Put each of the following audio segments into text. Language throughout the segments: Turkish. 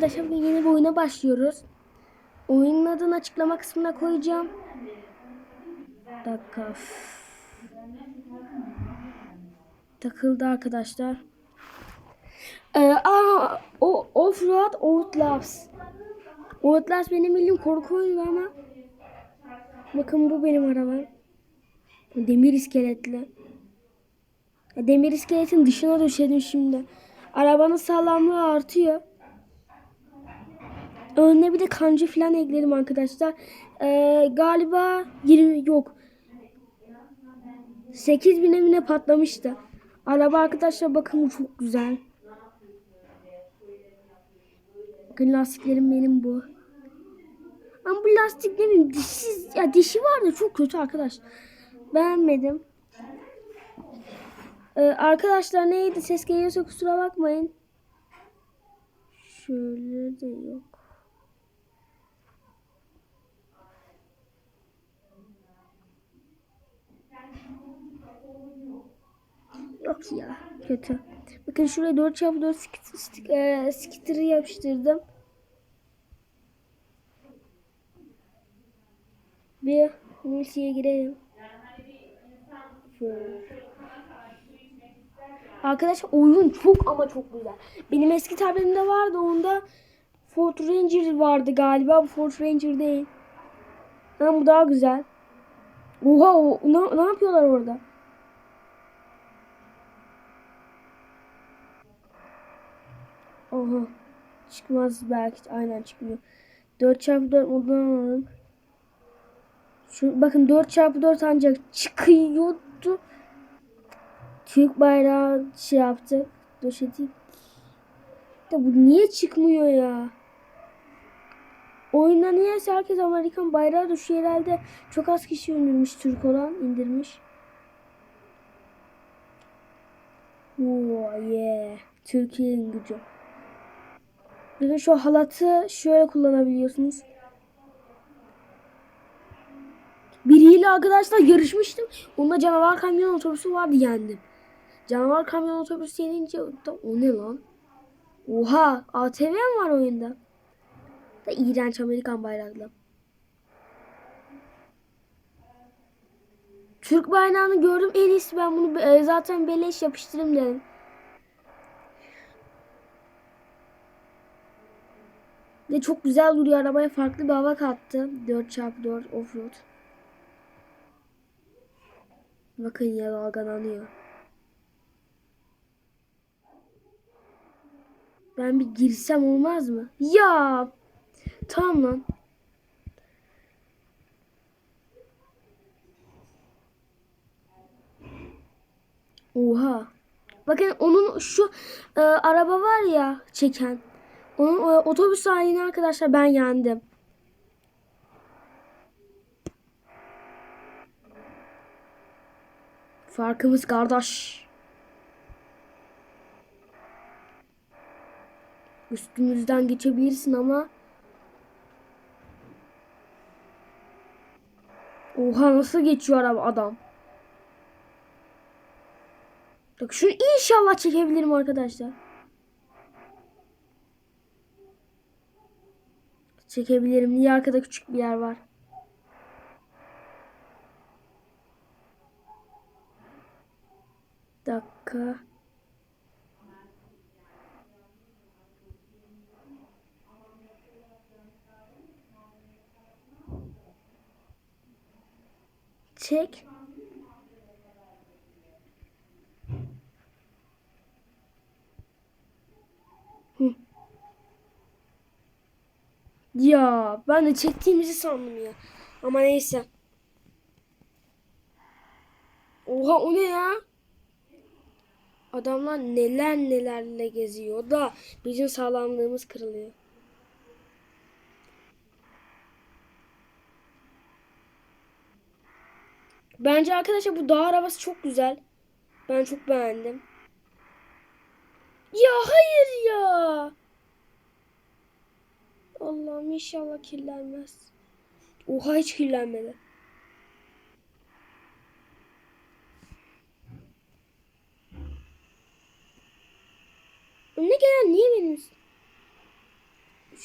Arkadaşlar bugün yeni bir oyuna başlıyoruz. Oyunun adını açıklama kısmına koyacağım. Bir dakika. Takıldı arkadaşlar. Ee, aa, o Offroad Outlast. Outlast benim bildiğim korku oyunu ama bakın bu benim arabam. Demir iskeletli. Demir iskeletin dışına döşedim şimdi. Arabanın sağlamlığı artıyor. Önüne bir de kancı falan ekledim arkadaşlar. Ee, galiba 20 yok. 8 bin emine patlamıştı. Araba arkadaşlar bakın çok güzel. Bakın lastiklerim benim bu. Ama bu lastik ne dişsiz ya dişi var da çok kötü arkadaş. Beğenmedim. Ee, arkadaşlar neydi ses geliyorsa kusura bakmayın. Şöyle de yok. Yok ya kötü. Bakın şuraya 4x4 skit, stik, e, skitter'ı yapıştırdım. Bir multiye girelim. Arkadaşlar oyun çok ama çok güzel. Benim eski tabletimde vardı onda Ford Ranger vardı galiba. Bu Ford Ranger değil. Ama bu daha güzel. Oha o, ne, ne yapıyorlar orada? Oha. Çıkmaz belki. Aynen çıkmıyor. 4x4 modunu alalım. Şu, bakın 4x4 ancak çıkıyordu. Türk bayrağı şey yaptık. Döşedik. De bu niye çıkmıyor ya? Oyunda niyeyse herkes Amerikan bayrağı düşüyor herhalde. Çok az kişi indirmiş Türk olan indirmiş. Oh yeah. Türkiye'nin gücü. De şu halatı şöyle kullanabiliyorsunuz. Biriyle arkadaşlar yarışmıştım. Onda canavar kamyon otobüsü vardı yendim. Canavar kamyon otobüsü yenince o ne lan? Oha ATV mi var oyunda? Da iğrenç Amerikan bayraklı. Türk bayrağını gördüm en iyisi ben bunu e, zaten beleş yapıştırayım dedim. Ve çok güzel duruyor arabaya farklı bir hava kattı. 4x4 offroad. Bakın ya dalgalanıyor. Ben bir girsem olmaz mı? Ya! Tamam lan. Oha. Bakın onun şu e, araba var ya çeken. Onun otobüs halini arkadaşlar ben yendim. Farkımız kardeş. Üstümüzden geçebilirsin ama Oha nasıl geçiyor araba adam. Bak şunu inşallah çekebilirim arkadaşlar. Çekebilirim. Niye arkada küçük bir yer var? dakika. Çek. Ya ben de çektiğimizi sandım ya. Ama neyse. Oha o ne ya? Adamlar neler nelerle geziyor da bizim sağlamlığımız kırılıyor. Bence arkadaşlar bu dağ arabası çok güzel. Ben çok beğendim. Ya hayır ya. Allah'ım inşallah kirlenmez. Oha hiç kirlenmedi. Önüne gelen niye benim?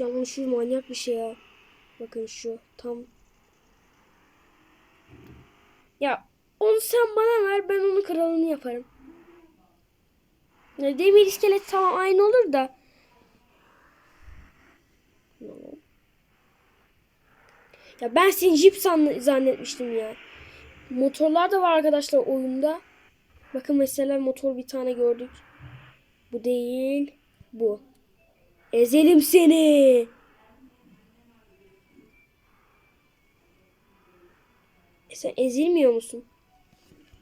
Onu şu manyak bir şey ya. Bakın şu tam. Ya onu sen bana ver ben onun kralını yaparım. Ya demir iskelet tamam aynı olur da. Ya ben seni san- zannetmiştim ya. Motorlar da var arkadaşlar oyunda. Bakın mesela motor bir tane gördük. Bu değil. Bu. Ezelim seni. E sen ezilmiyor musun?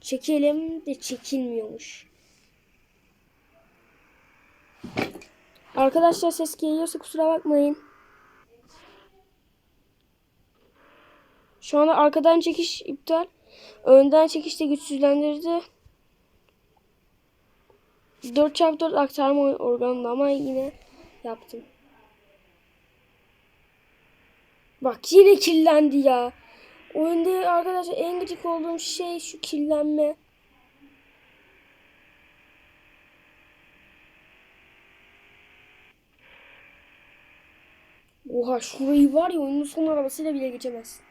Çekelim de çekilmiyormuş. Arkadaşlar ses geliyorsa kusura bakmayın. Şu anda arkadan çekiş iptal. Önden çekiş de güçsüzlendirdi. 4x4 aktarma organında ama yine yaptım. Bak yine kirlendi ya. Oyunda arkadaşlar en gıcık olduğum şey şu kirlenme. Oha şurayı var ya oyunun son arabasıyla bile geçemez.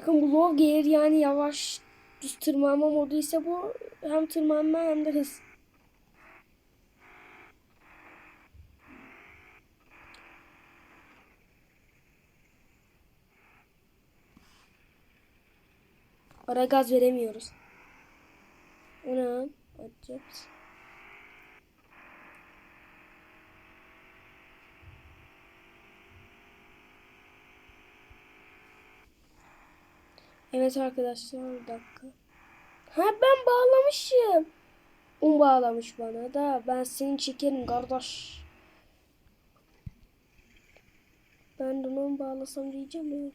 Bakın bu low gear yani yavaş düz tırmanma modu ise bu hem tırmanma hem de hız. Ara gaz veremiyoruz. O ne Evet arkadaşlar bir dakika. Ha ben bağlamışım. Un bağlamış bana da ben seni çekerim kardeş. Ben de onu bağlasam diyeceğim ya.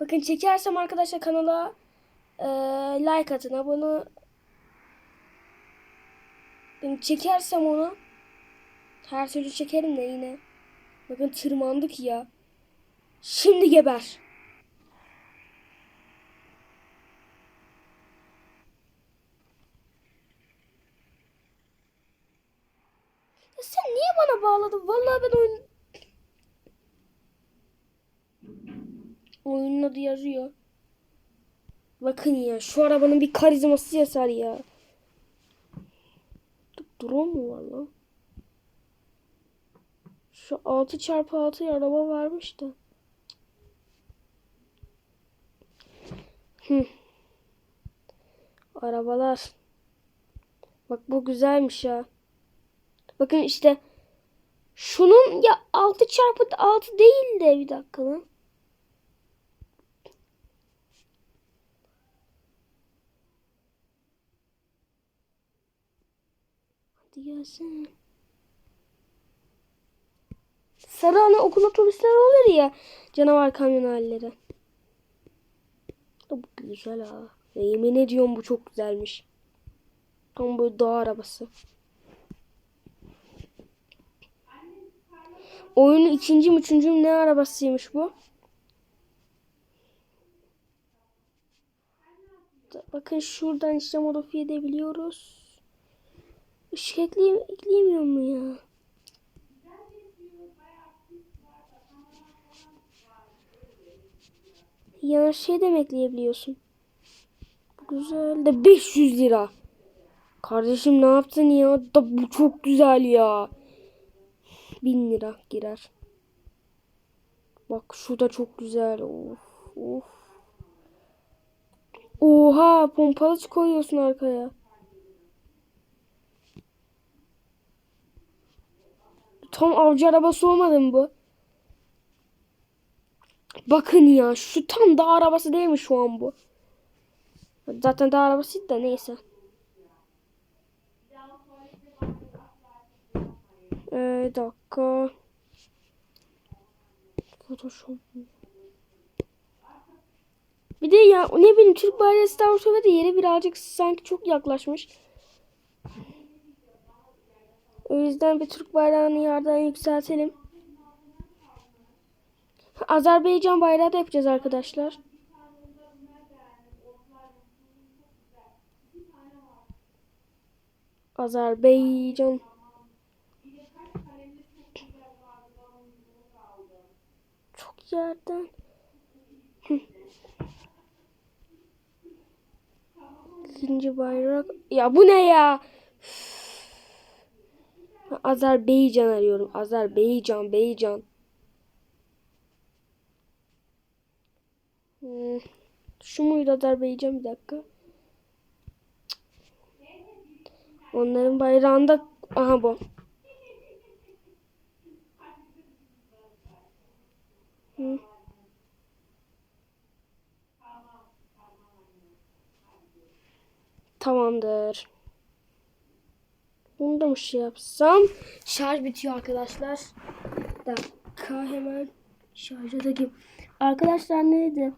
Bakın çekersem arkadaşlar kanala e, like atın abone ben çekersem onu her türlü çekerim de yine. Bakın tırmandık ya. Şimdi geber. Ya sen niye bana bağladın? Vallahi ben oyun... Oyunun adı yazıyor. Bakın ya şu arabanın bir karizması yazar ya. Drone mu var lan? Şu 6 çarpı 6 araba varmış da. Hı. Arabalar. Bak bu güzelmiş ya. Bakın işte şunun ya 6 çarpı 6 değil de bir dakika lan. Hadi gelsene. Sarı ana okul otobüsleri olur ya. Canavar kamyon halleri. Bu güzel ha. Yemin ediyorum bu çok güzelmiş. Tam böyle dağ arabası. Oyunun ikinci mi üçüncü mü ne arabasıymış bu? Bakın şuradan işte modifiye edebiliyoruz. Işık ekleyeyim, ekleyemiyor mu ya? Ya şey de mi ekleyebiliyorsun? Güzel de 500 lira. Kardeşim ne yaptın ya? Da bu çok güzel ya. 1000 lira girer. Bak şu da çok güzel. Of of. Oha pompalı koyuyorsun arkaya. Tam avcı arabası olmadı mı bu? Bakın ya şu tam dağ arabası değil mi şu an bu? Zaten dağ arabasıydı da neyse. Ee, dakika. Photoshop. Bir de ya ne bileyim Türk bayrağı Star Wars'a da yere birazcık sanki çok yaklaşmış. O yüzden bir Türk bayrağını yerden yükseltelim. Azerbaycan bayrağı da yapacağız arkadaşlar. Azerbaycan. Çok yerden. İkinci bayrak. Ya bu ne ya? Azerbaycan arıyorum. Azerbaycan, Beycan. Hmm. Şu muydu Azerbaycan bir dakika. Onların bayrağında aha bu. Tamamdır. Bunu da mı şey yapsam? Şarj bitiyor arkadaşlar. Dakika hemen şarja takayım. Arkadaşlar neydi?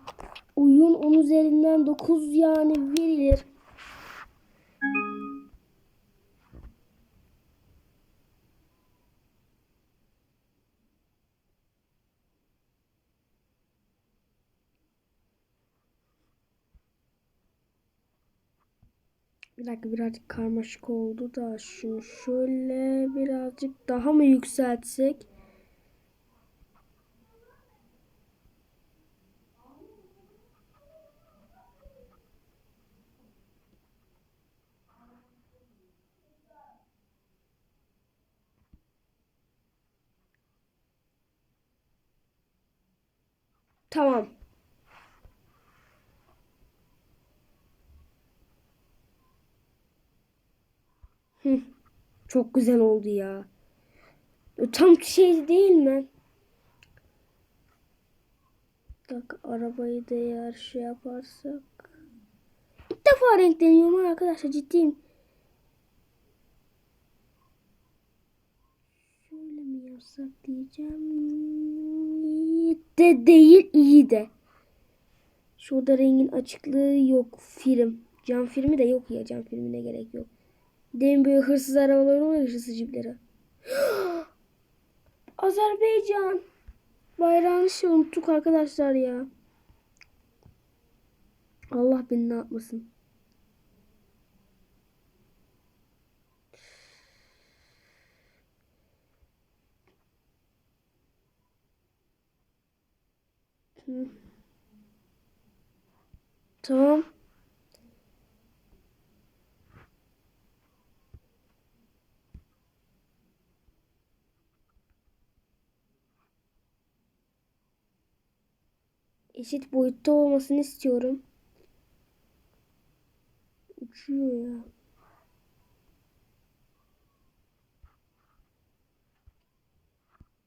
Oyun 10 üzerinden 9 yani verilir. Bir dakika birazcık karmaşık oldu da şunu şöyle birazcık daha mı yükseltsek? Tamam. Çok güzel oldu ya. Tam şey değil mi? Bak arabayı da eğer şey yaparsak. İlk defa renkleniyorum arkadaşlar ciddiyim. Şöyle mi yapsak diyeceğim. De değil iyi de. Şurada rengin açıklığı yok. Film. Cam filmi de yok ya. Cam filmine gerek yok. Demin böyle hırsız arabalar oluyor hırsız cipleri. Azerbaycan. Bayrağını şey unuttuk arkadaşlar ya. Allah beni ne yapmasın. Tamam. Eşit boyutta olmasını istiyorum. Uçuyor ya.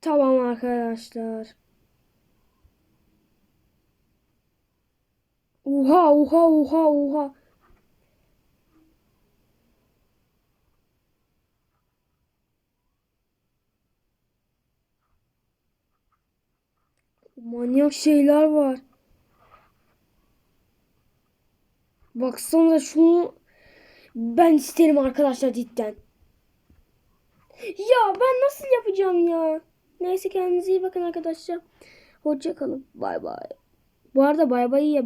Tamam arkadaşlar. Oha oha oha oha. Manyak şeyler var. Baksana şunu. Ben isterim arkadaşlar cidden. Ya ben nasıl yapacağım ya? Neyse kendinize iyi bakın arkadaşlar. Hoşça kalın. Bay bay. Bu arada bay bay ya.